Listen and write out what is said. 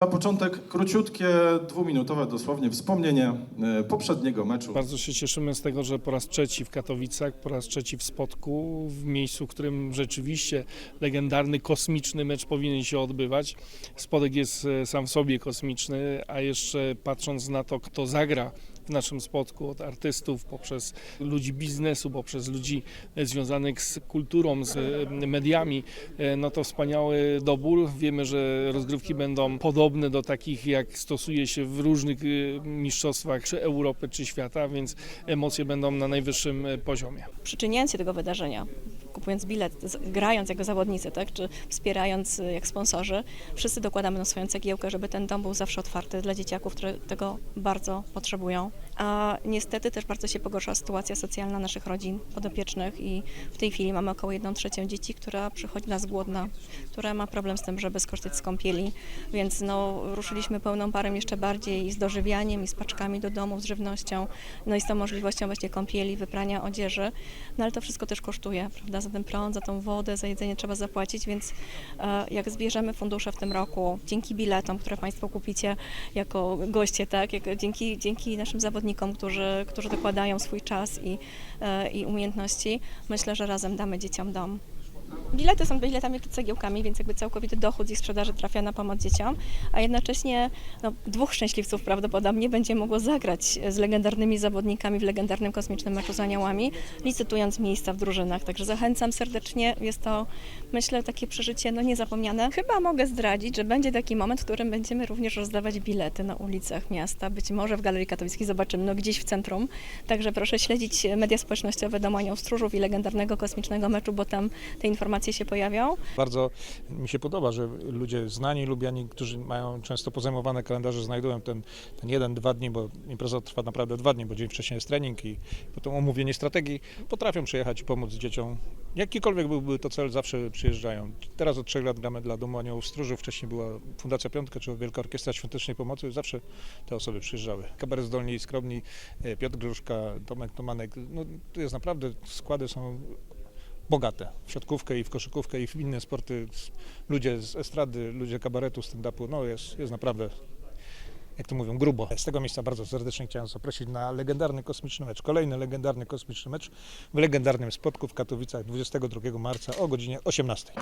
Na początek króciutkie, dwuminutowe dosłownie wspomnienie e, poprzedniego meczu. Bardzo się cieszymy z tego, że po raz trzeci w Katowicach, po raz trzeci w Spodku, w miejscu, w którym rzeczywiście legendarny, kosmiczny mecz powinien się odbywać. Spodek jest e, sam w sobie kosmiczny, a jeszcze patrząc na to, kto zagra w naszym spotku, od artystów, poprzez ludzi biznesu, poprzez ludzi związanych z kulturą, z mediami, e, no to wspaniały dobór. Wiemy, że rozgrywki będą podobne do takich, jak stosuje się w różnych e, mistrzostwach, czy Europy, czy świata, więc emocje będą na najwyższym e, poziomie. przyczyniając się tego wydarzenia, kupując bilet, grając jako zawodnicy, tak, czy wspierając y, jak sponsorzy, wszyscy dokładamy na swoją cegiełkę, żeby ten dom był zawsze otwarty dla dzieciaków, które tego bardzo potrzebują. A niestety też bardzo się pogorszyła sytuacja socjalna naszych rodzin podopiecznych i w tej chwili mamy około 1 trzecią dzieci, która przychodzi nas głodna, która ma problem z tym, żeby skorzystać z kąpieli, więc no, ruszyliśmy pełną parą jeszcze bardziej i z dożywianiem, i z paczkami do domu, z żywnością, no i z tą możliwością właśnie kąpieli, wyprania odzieży, no ale to wszystko też kosztuje, prawda, za ten prąd, za tą wodę, za jedzenie trzeba zapłacić, więc e, jak zbierzemy fundusze w tym roku, dzięki biletom, które Państwo kupicie jako goście, tak, jak, dzięki, dzięki naszym zawodnikom, którzy, którzy dokładają swój czas i, e, i umiejętności, myślę, że razem damy dzieciom dom. Bilety są biletami cegiełkami, więc jakby całkowity dochód ich sprzedaży trafia na pomoc dzieciom, a jednocześnie no, dwóch szczęśliwców prawdopodobnie będzie mogło zagrać z legendarnymi zawodnikami w legendarnym kosmicznym meczu z aniołami, licytując miejsca w drużynach. Także zachęcam serdecznie. Jest to, myślę, takie przeżycie no, niezapomniane. Chyba mogę zdradzić, że będzie taki moment, w którym będziemy również rozdawać bilety na ulicach miasta. Być może w Galerii Katowickiej zobaczymy, no gdzieś w centrum. Także proszę śledzić media społecznościowe Domu Anioł Stróżów i legendarnego kosmicznego meczu, bo tam te informacje się pojawią. Bardzo mi się podoba, że ludzie znani, lubiani, którzy mają często pozajmowane kalendarze, znajdują ten, ten jeden, dwa dni, bo impreza trwa naprawdę dwa dni, bo dzień wcześniej jest trening i potem omówienie strategii, potrafią przyjechać i pomóc dzieciom. Jakikolwiek byłby to cel, zawsze przyjeżdżają. Teraz od trzech lat gramy dla Domu Aniołów Stróżów, wcześniej była Fundacja Piątka, czy Wielka Orkiestra Świątecznej Pomocy, zawsze te osoby przyjeżdżały. Kabaret Zdolni i Skromni, e, Piotr Gruszka, Tomek Tomanek, no tu jest naprawdę, składy są bogate w siatkówkę i w koszykówkę i w inne sporty. Ludzie z estrady, ludzie kabaretu, stand-upu, no jest, jest naprawdę, jak to mówią, grubo. Z tego miejsca bardzo serdecznie chciałem zaprosić na legendarny kosmiczny mecz. Kolejny legendarny kosmiczny mecz w legendarnym spotku w Katowicach 22 marca o godzinie 18.